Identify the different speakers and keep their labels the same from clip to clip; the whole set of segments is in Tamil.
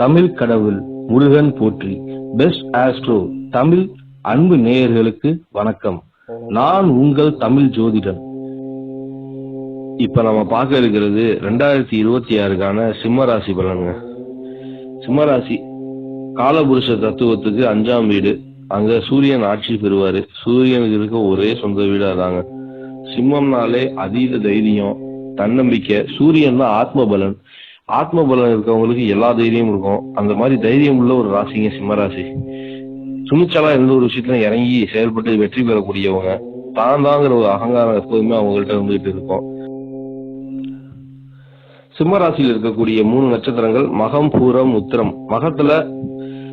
Speaker 1: தமிழ் கடவுள் முருகன் போற்றி. பெஸ்ட் ஆஸ்ட்ரோ தமிழ் அன்பு நேயர்களுக்கு வணக்கம். நான் உங்கள் தமிழ் ஜோதிடன் இப்ப நம்ம பார்க்க இருக்கிறது ரெண்டாயிரத்தி இருபத்தி ஆறுக்கான சிம்மராசி பலனுங்க சிம்மராசி காலபுருஷ தத்துவத்துக்கு அஞ்சாம் வீடு. அங்க சூரியன் ஆட்சி பெறுவாரு. சூரியனுக்கு இருக்க ஒரே சொந்த வீடா தாங்க. சிம்மம்னாலே அதீத தைரியம் தன்னம்பிக்கை. சூரியன் தான் ஆத்ம பலன் ஆத்ம பலன் இருக்கவங்களுக்கு எல்லா தைரியமும் இருக்கும். அந்த மாதிரி தைரியம் உள்ள ஒரு ராசிங்க சிம்ம ராசி. துணிச்சலா எந்த ஒரு விஷயத்துல இறங்கி செயல்பட்டு வெற்றி பெறக்கூடியவங்க. தான் தாங்கிற ஒரு அகங்காரம் எப்போதுமே அவங்கள்ட்ட இருந்துகிட்டு இருக்கும். சிம்ம ராசியில் இருக்கக்கூடிய மூணு நட்சத்திரங்கள் மகம் பூரம் உத்திரம். மகத்துல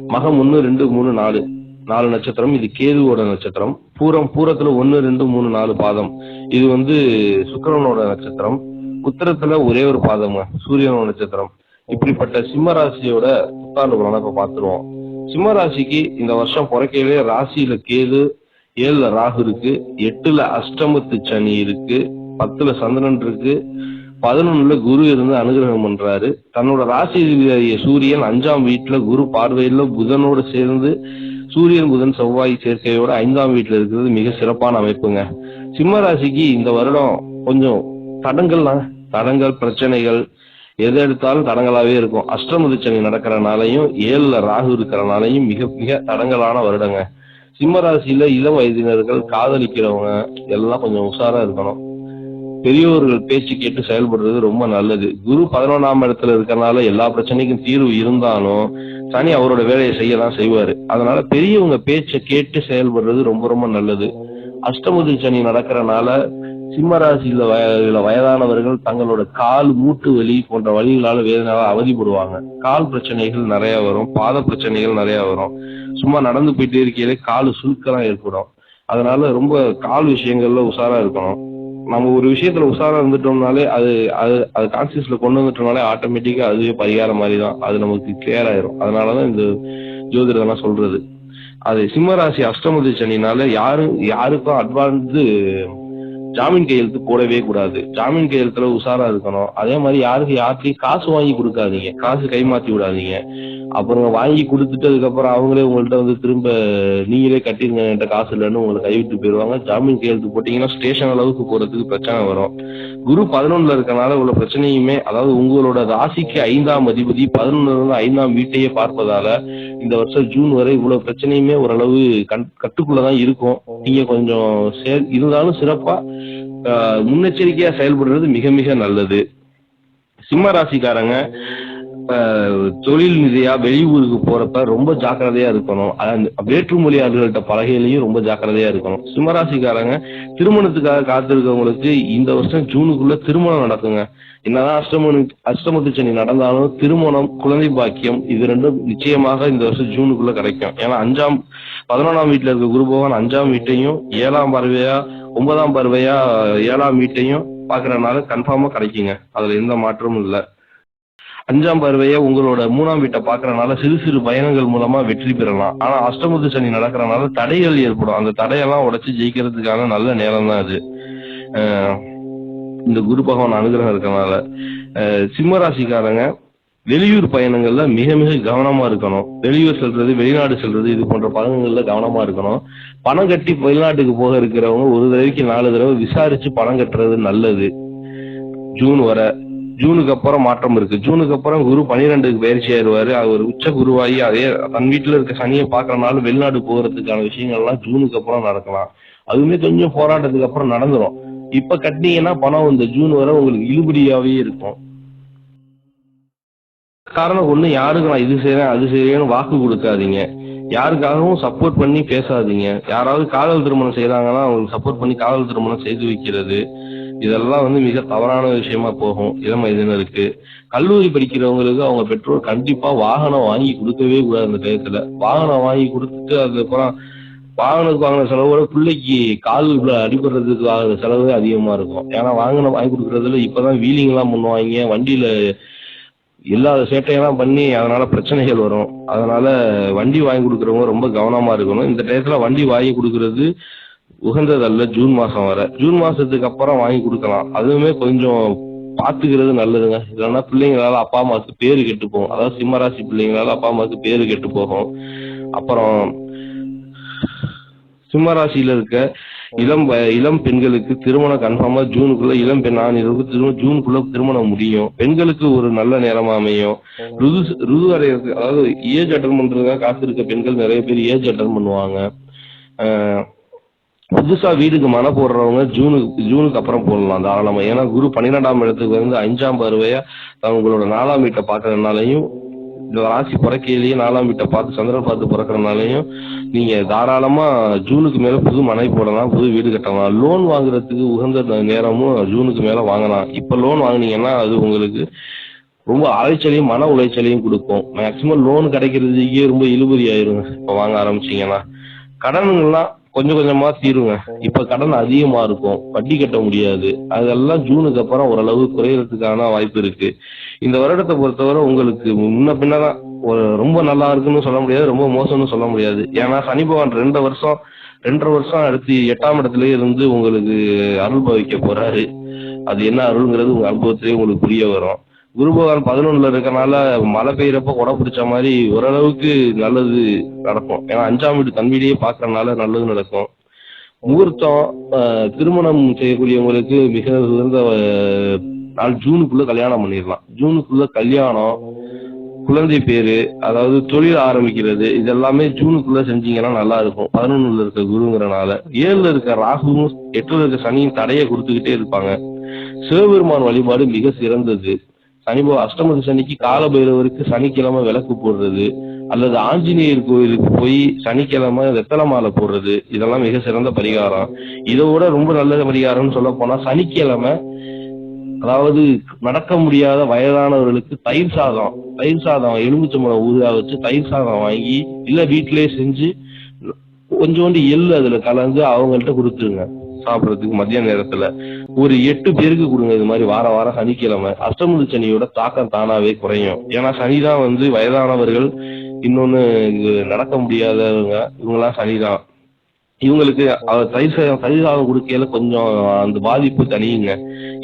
Speaker 1: மகம் ஒன்னு ரெண்டு மூணு நாலு. நாலு நட்சத்திரம் இது கேதுவோட நட்சத்திரம். பூரம் பூரத்துல ஒன்னு ரெண்டு மூணு நாலு பாதம். இது வந்து சுக்கரனோட நட்சத்திரம். உத்தரத்துல ஒரே ஒரு பாதம் சூரியன் நட்சத்திரம். இப்படிப்பட்ட சிம்ம ராசியோட புத்தாண்டு பலனை இப்ப பாத்துருவோம் சிம்ம ராசிக்கு இந்த வருஷம் பிறக்கையிலே ராசியில கேது ஏழுல ராகு இருக்கு எட்டுல அஷ்டமத்து சனி இருக்கு பத்துல சந்திரன் இருக்கு பதினொன்னுல குரு இருந்து அனுகிரகம் பண்றாரு. தன்னோட ராசி சூரியன் அஞ்சாம் வீட்டுல குரு பார்வையில புதனோட சேர்ந்து சூரியன் புதன் செவ்வாய் சேர்க்கையோட ஐந்தாம் வீட்டுல இருக்கிறது மிக சிறப்பான அமைப்புங்க. சிம்ம ராசிக்கு இந்த வருடம் கொஞ்சம் தடங்கள்லாம் தடங்கள் பிரச்சனைகள் எது எடுத்தாலும் தடங்களாவே இருக்கும். அஷ்டமது சனி நடக்கிறனாலையும் ஏழுல ராகு இருக்கிறனாலையும் மிக மிக தடங்கலான வருடங்க. சிம்ம ராசியில இளம் வயதினர்கள் காதலிக்கிறவங்க எல்லாம் கொஞ்சம் உஷாரா இருக்கணும். பெரியோர்கள் பேச்சு கேட்டு செயல்படுறது ரொம்ப நல்லது. குரு பதினொன்றாம் இடத்துல இருக்கிறனால எல்லா பிரச்சனைக்கும் தீர்வு இருந்தாலும் சனி அவரோட வேலையை செய்யலாம் செய்வாரு. அதனால பெரியவங்க பேச்சை கேட்டு செயல்படுறது ரொம்ப ரொம்ப நல்லது. அஷ்டமதி சனி நடக்கிறனால சிம்மராசியில வய வயதானவர்கள் தங்களோட கால் மூட்டு வலி போன்ற வழிகளால வேதனால அவதிப்படுவாங்க. கால் பிரச்சனைகள் நிறைய வரும் பாத பிரச்சனைகள் நிறைய வரும். சும்மா நடந்து போயிட்டே இருக்கையிலே கால் சுருக்கெல்லாம் ஏற்படும். அதனால ரொம்ப கால் விஷயங்கள்ல உஷாரா இருக்கணும். நம்ம ஒரு விஷயத்துல உஷாரா இருந்துட்டோம்னாலே அது அது அது கான்சியஸ்ல கொண்டு வந்துட்டோம்னாலே ஆட்டோமேட்டிக்கா அதுவே பரிகாரம் மாதிரி தான் அது நமக்கு கிளியர் ஆயிரும். அதனாலதான் இந்த ஜோதிடம்லாம் சொல்றது. அது சிம்மராசி அஷ்டமதி சனினால யாரும் யாருக்கும் அட்வான்ஸ் ஜாமீன் கையெழுத்து போடவே கூடாது. ஜாமீன் கையெழுத்துல உஷாரா இருக்கணும். அதே மாதிரி யாருக்கு யார்கிட்டயும் காசு வாங்கி கொடுக்காதீங்க. காசு கைமாத்தி விடாதீங்க. அப்புறம் வாங்கி கொடுத்துட்டு அதுக்கப்புறம் அவங்களே உங்கள்ட்ட வந்து திரும்ப நீங்களே கட்டிருங்க என்கிட்ட காசு இல்லைன்னு உங்களை கைவிட்டு போயிடுவாங்க. ஜாமீன் கையெழுத்து போட்டீங்கன்னா ஸ்டேஷன் அளவுக்கு போறதுக்கு பிரச்சனை வரும். குரு பதினொன்னுல இருக்கனால உள்ள பிரச்சனையுமே அதாவது உங்களோட ராசிக்கு ஐந்தாம் அதிபதி பதினொன்னுல இருந்து ஐந்தாம் வீட்டையே பார்ப்பதால இந்த வருஷம் ஜூன் வரை இவ்வளவு பிரச்சனையுமே ஓரளவு கண் கட்டுக்குள்ளதான் இருக்கும். நீங்க கொஞ்சம் இருந்தாலும் சிறப்பா முன்னெச்சரிக்கையா செயல்படுறது மிக மிக நல்லது. சிம்ம ராசிக்காரங்க தொழில் ரீதியா வெளியூருக்கு போறப்ப ரொம்ப ஜாக்கிரதையா இருக்கணும். அந்த வேற்றுமொழியாளர்கள்ட்ட பலகையிலையும் ரொம்ப ஜாக்கிரதையா இருக்கணும். சிம்மராசிக்காரங்க திருமணத்துக்காக காத்திருக்கவங்களுக்கு இந்த வருஷம் ஜூனுக்குள்ள திருமணம் நடக்குங்க. என்னதான் அஷ்டமனு அஷ்டமத்து சனி நடந்தாலும் திருமணம் குழந்தை பாக்கியம் இது ரெண்டும் நிச்சயமாக இந்த வருஷம் ஜூனுக்குள்ள கிடைக்கும். ஏன்னா அஞ்சாம் பதினொன்றாம் வீட்டுல இருக்க குரு பகவான் அஞ்சாம் வீட்டையும் ஏழாம் பார்வையா ஒன்பதாம் பார்வையா ஏழாம் வீட்டையும் பாக்குறதுனால கன்ஃபார்மா கிடைக்குங்க. அதுல எந்த மாற்றமும் இல்லை. அஞ்சாம் பார்வையை உங்களோட மூணாம் வீட்டை பாக்குறதுனால சிறு சிறு பயணங்கள் மூலமா வெற்றி பெறலாம். ஆனா அஷ்டமத்து சனி நடக்கிறனால தடைகள் ஏற்படும். அந்த தடையெல்லாம் உடைச்சு ஜெயிக்கிறதுக்கான நல்ல நேரம் தான் அது. இந்த குரு பகவான் அனுகிரகம் இருக்கனால சிம்மராசிக்காரங்க சிம்ம ராசிக்காரங்க வெளியூர் பயணங்கள்ல மிக மிக கவனமா இருக்கணும். வெளியூர் செல்றது வெளிநாடு செல்றது இது போன்ற பழங்கள்ல கவனமா இருக்கணும். பணம் கட்டி வெளிநாட்டுக்கு போக இருக்கிறவங்க ஒரு தடவைக்கு நாலு தடவை விசாரிச்சு பணம் கட்டுறது நல்லது. ஜூன் வர ஜூனுக்கு அப்புறம் மாற்றம் இருக்கு. ஜூனுக்கு அப்புறம் குரு பனிரெண்டுக்கு பயிற்சி ஆயிடுவாரு. அவர் உச்ச குருவாகி அதே தன் வீட்டுல இருக்க சனியை பாக்குறனால வெளிநாடு போகிறதுக்கான விஷயங்கள்லாம் ஜூனுக்கு அப்புறம் நடக்கலாம். அதுவுமே கொஞ்சம் போராட்டத்துக்கு அப்புறம் நடந்துரும். இப்ப கட்டினீங்கன்னா பணம் இந்த ஜூன் வரை உங்களுக்கு இழுபடியாவே இருக்கும். காரணம் ஒண்ணு யாருக்கு நான் இது செய்யறேன் அது செய்யறேன்னு வாக்கு கொடுக்காதீங்க. யாருக்காகவும் சப்போர்ட் பண்ணி பேசாதீங்க. யாராவது காதல் திருமணம் செய்யறாங்கன்னா அவங்களுக்கு சப்போர்ட் பண்ணி காதல் திருமணம் செய்து வைக்கிறது. இதெல்லாம் வந்து மிக தவறான விஷயமா போகும். இளம் வயதினருக்கு கல்லூரி படிக்கிறவங்களுக்கு அவங்க பெற்றோர் கண்டிப்பா வாகனம் வாங்கி கொடுக்கவே கூடாது அந்த டயத்துல. வாகனம் வாங்கி கொடுத்துட்டு அதுக்கப்புறம் வாகனத்துக்கு வாங்கின செலவோட பிள்ளைக்கு கால் அடிபடுறதுக்கு ஆகிற செலவு அதிகமா இருக்கும். ஏன்னா வாகனம் வாங்கி கொடுக்கறதுல இப்பதான் வீலிங் எல்லாம் பண்ணுவாங்க. வண்டியில இல்லாத சேட்டையெல்லாம் பண்ணி அதனால பிரச்சனைகள் வரும். அதனால வண்டி வாங்கி கொடுக்கறவங்க ரொம்ப கவனமா இருக்கணும். இந்த டயத்துல வண்டி வாங்கி கொடுக்கறது உகந்ததல்ல ஜூன் மாசம் வர. ஜூன் மாசத்துக்கு அப்புறம் வாங்கி கொடுக்கலாம். அதுவுமே கொஞ்சம் பாத்துக்கிறது நல்லதுங்க. இல்லைன்னா பிள்ளைங்களால அப்பா அம்மாவுக்கு பேரு கெட்டு போகும். அதாவது சிம்மராசி பிள்ளைங்களால அப்பா அம்மாவுக்கு பேரு கெட்டு போகும். அப்புறம் சிம்மராசியில இருக்க இளம் வ- இளம் பெண்களுக்கு திருமணம் கன்ஃபார்மா ஜூனுக்குள்ள இளம் பெண் ஆணிகளுக்கு திருமணம் ஜூனுக்குள்ள திருமணம் முடியும். பெண்களுக்கு ஒரு நல்ல நேரமா அமையும். ருது ருது அடையிறதுக்கு அதாவது ஏஜ் அட்டன் பண்றதுக்காக காத்திருக்க பெண்கள் நிறைய பேர் ஏஜ் அட்டன் பண்ணுவாங்க. புதுசாக புதுசா வீடுக்கு மன போடுறவங்க ஜூனுக்கு ஜூனுக்கு அப்புறம் போடலாம் தாராளமா. ஏன்னா குரு பன்னிரெண்டாம் இடத்துக்கு வந்து அஞ்சாம் பருவையா உங்களோட நாலாம் வீட்டை பார்க்கறதுனாலையும் இந்த ராசி பிறக்கையிலேயே நாலாம் வீட்டை பார்த்து சந்திரன் பார்த்து பிறக்கறதுனாலையும் நீங்க தாராளமா ஜூனுக்கு மேல புது மனை போடலாம் புது வீடு கட்டலாம். லோன் வாங்குறதுக்கு உகந்த நேரமும் ஜூனுக்கு மேல வாங்கலாம். இப்ப லோன் வாங்கினீங்கன்னா அது உங்களுக்கு ரொம்ப அலைச்சலையும் மன உளைச்சலையும் கொடுக்கும். மேக்சிமம் லோன் கிடைக்கிறதுக்கே ரொம்ப இழுபறி ஆயிரும். இப்ப வாங்க ஆரம்பிச்சீங்கன்னா. கடன்கள்லாம் கொஞ்சம் கொஞ்சமா தீருங்க. இப்ப கடன் அதிகமா இருக்கும். வட்டி கட்ட முடியாது. அதெல்லாம் ஜூனுக்கு அப்புறம் ஓரளவு குறையறதுக்கான வாய்ப்பு இருக்கு. இந்த வருடத்தை பொறுத்தவரை உங்களுக்கு முன்ன பின்னதான் ஒரு ரொம்ப நல்லா இருக்குன்னு சொல்ல முடியாது ரொம்ப மோசம்னு சொல்ல முடியாது. ஏன்னா சனி பகவான் ரெண்டு வருஷம் ரெண்டரை வருஷம் அடுத்து எட்டாம் இடத்துல இருந்து உங்களுக்கு அருள் பவிக்க போறாரு. அது என்ன அருள்ங்கிறது உங்க அனுபவத்திலேயே உங்களுக்கு புரிய வரும். குரு பகவான் பதினொன்னுல இருக்கனால மழை பெய்யறப்ப கொடை பிடிச்ச மாதிரி ஓரளவுக்கு நல்லது நடக்கும். ஏன்னா அஞ்சாம் வீடு தன் பாக்குறதுனால நல்லது நடக்கும். முகூர்த்தம் திருமணம் செய்யக்கூடியவங்களுக்கு மிக உயர்ந்த நாள் ஜூனுக்குள்ள கல்யாணம் பண்ணிடலாம். ஜூனுக்குள்ள கல்யாணம் குழந்தை பேரு அதாவது தொழில் ஆரம்பிக்கிறது இதெல்லாமே ஜூனுக்குள்ள செஞ்சீங்கன்னா நல்லா இருக்கும். பதினொன்னுல இருக்க குருங்கிறனால. ஏழுல இருக்க ராகுவும் எட்டுல இருக்க சனியும் தடையை கொடுத்துக்கிட்டே இருப்பாங்க. சிவபெருமான் வழிபாடு மிக சிறந்தது. சனி அஷ்டமத்து அஷ்டமதி சனிக்கு கால பைரவருக்கு சனிக்கிழமை விளக்கு போடுறது அல்லது ஆஞ்சநேயர் கோயிலுக்கு போய் சனிக்கிழமை வெத்தலை மாலை போடுறது இதெல்லாம் மிக சிறந்த பரிகாரம். இதை விட ரொம்ப நல்ல பரிகாரம்னு சொல்ல போனா சனிக்கிழமை அதாவது நடக்க முடியாத வயதானவர்களுக்கு தயிர் சாதம் தயிர் சாதம் எலுமிச்சம்பழம் ஊதா வச்சு தயிர் சாதம் வாங்கி இல்ல வீட்டிலேயே செஞ்சு கொஞ்சோண்டு எள்ளு அதுல கலந்து அவங்கள்ட்ட கொடுத்துருங்க. சாப்பிடறதுக்கு மதிய நேரத்துல ஒரு எட்டு பேருக்கு கொடுங்க. இது மாதிரி வார வாரம் சனிக்கிழமை அஷ்டமுடி சனியோட தாக்கம் தானாவே குறையும். ஏன்னா சனிதான் வந்து வயதானவர்கள். இன்னொன்னு நடக்க முடியாதவங்க இவங்கெல்லாம் சனிதான். இவங்களுக்கு தயிர் சாதம் தயிர் சாதம் கொடுக்கையில கொஞ்சம் அந்த பாதிப்பு தனியுங்க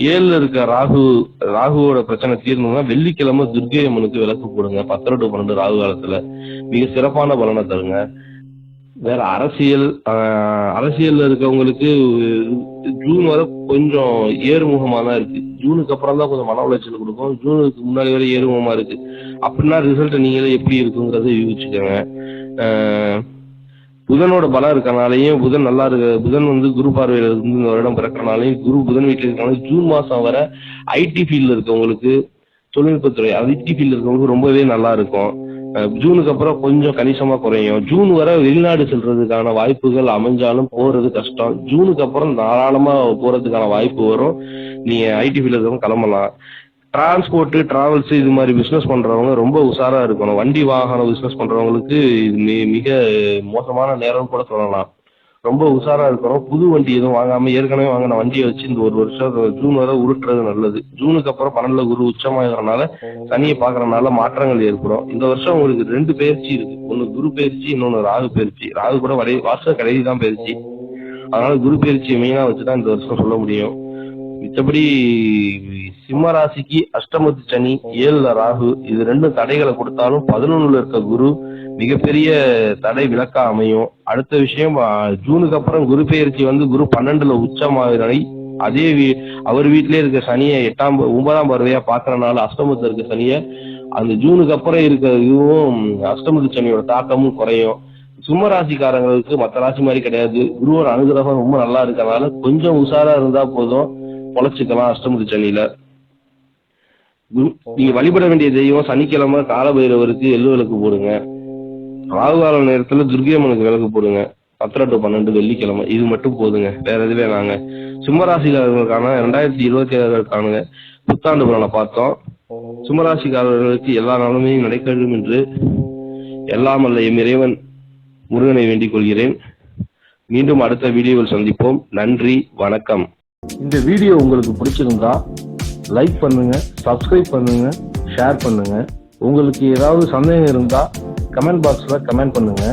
Speaker 1: ஏழுல இருக்க ராகு ராகுவோட பிரச்சனை தீரணும்னா வெள்ளிக்கிழமை துர்க்கை அம்மனுக்கு விளக்கு போடுங்க. பத்தரை டு பன்னெண்டு ராகு காலத்துல. மிக சிறப்பான பலனை தருங்க. வேற அரசியல் ஆஹ், அரசியல்ல இருக்கவங்களுக்கு ஜூன் வரை கொஞ்சம் ஏறுமுகமா தான் இருக்கு. ஜூனுக்கு அப்புறம் தான் கொஞ்சம் மன உளைச்சல் கொடுக்கும். ஜூனுக்கு முன்னாடி வரை ஏறுமுகமா இருக்கு. அப்படின்னா ரிசல்ட் நீங்களே எப்படி இருக்குங்கிறத யூகிச்சுக்கோங்க. ஆஹ், புதனோட பலம் இருக்கனாலையும் புதன் நல்லா இருக்கு புதன் வந்து குரு பார்வையில இருந்து இந்த வருடம் பிறக்கிறனாலையும் குரு புதன் வீட்டில் இருக்கனால ஜூன் மாசம் வரை ஐடி ஃபீல்ட்ல இருக்கவங்களுக்கு தொழில்நுட்பத்துறை ஐடி ஃபீல்ட்ல இருக்கவங்களுக்கு ரொம்பவே நல்லா இருக்கும். ஜூனுக்கு அப்புறம் கொஞ்சம் கணிசமா குறையும். ஜூன் வரை வெளிநாடு செல்றதுக்கான வாய்ப்புகள் அமைஞ்சாலும் போறது கஷ்டம். ஜூனுக்கு அப்புறம் தாராளமா போறதுக்கான வாய்ப்பு வரும். நீங்க ஐடி ஃபீல்டு கிளம்பலாம். டிரான்ஸ்போர்ட் டிராவல்ஸ் இது மாதிரி பிசினஸ் பண்றவங்க ரொம்ப உஷாரா இருக்கணும். வண்டி வாகனம் பிசினஸ் பண்றவங்களுக்கு இது மிக மோசமான நேரம் கூட சொல்லலாம். ரொம்ப உஷாரா இருக்கிறோம். புது வண்டி எதுவும் வாங்காம ஏற்கனவே வாங்கின வண்டியை வச்சு இந்த ஒரு வருஷம் ஜூன் வரை உருட்டுறது நல்லது. ஜூனுக்கு அப்புறம் பன்னெண்டுல குரு உச்சமாகிறனால சனியை பார்க்கறதுனால மாற்றங்கள் ஏற்படும். இந்த வருஷம் உங்களுக்கு ரெண்டு பயிற்சி இருக்கு. ஒன்னு குரு பயிற்சி இன்னொன்னு ராகு பயிற்சி. ராகு கூட வரை வாச கடைசி தான் பயிற்சி. அதனால குரு பயிற்சியை மெயினா வச்சுதான் இந்த வருஷம் சொல்ல முடியும். மித்தபடி சிம்ம ராசிக்கு அஷ்டமத்து சனி ஏழுல ராகு இது ரெண்டும் தடைகளை கொடுத்தாலும் பதினொன்னுல இருக்க குரு மிகப்பெரிய தடை விளக்கா அமையும். அடுத்த விஷயம் ஜூனுக்கு அப்புறம் குரு பெயர்ச்சி வந்து குரு பன்னெண்டுல உச்சமாகிறனை அதே வீ- அவர் வீட்டிலே இருக்க சனியை எட்டாம் ஒன்பதாம் பருவையா பாக்குறனால அஷ்டமத்துல இருக்க சனியை அந்த ஜூனுக்கு அப்புறம் இருக்க இதுவும் அஷ்டமத்து சனியோட தாக்கமும் குறையும். சிம்ம ராசிக்காரங்களுக்கு மற்ற ராசி மாதிரி கிடையாது. குருவோட அனுகிரகம் ரொம்ப நல்லா இருக்கிறதுனால கொஞ்சம் உஷாரா இருந்தா போதும். பொழைச்சிக்கலாம் அஷ்டமத்து சனியில. நீங்க வழிபட வேண்டிய தெய்வம் சனிக்கிழமை காலபைரவருக்கு எள்ளு விளக்கு போடுங்க. ராகுகால நேரத்துல துர்கியம்மனுக்கு விளக்கு போடுங்க. பத்தரை டு பன்னெண்டு வெள்ளிக்கிழமை இது மட்டும் போதுங்க. வேற எதுவே நாங்க சிம்மராசிக்காரர்களுக்கான ரெண்டாயிரத்தி இருபத்தி ஏழுக்கானுங்க புத்தாண்டு பலனை பார்த்தோம். சிம்மராசிக்காரர்களுக்கு எல்லா நாளுமே நடைபெறும் என்று எல்லாம் அல்ல எம் இறைவன் முருகனை வேண்டிக் கொள்கிறேன். மீண்டும் அடுத்த வீடியோவில் சந்திப்போம். நன்றி வணக்கம். இந்த வீடியோ உங்களுக்கு பிடிச்சிருந்தா லைக் பண்ணுங்க சப்ஸ்கிரைப் பண்ணுங்க ஷேர் பண்ணுங்க. உங்களுக்கு ஏதாவது சந்தேகம் இருந்தா கமெண்ட் பாக்ஸ்ல கமெண்ட் பண்ணுங்க.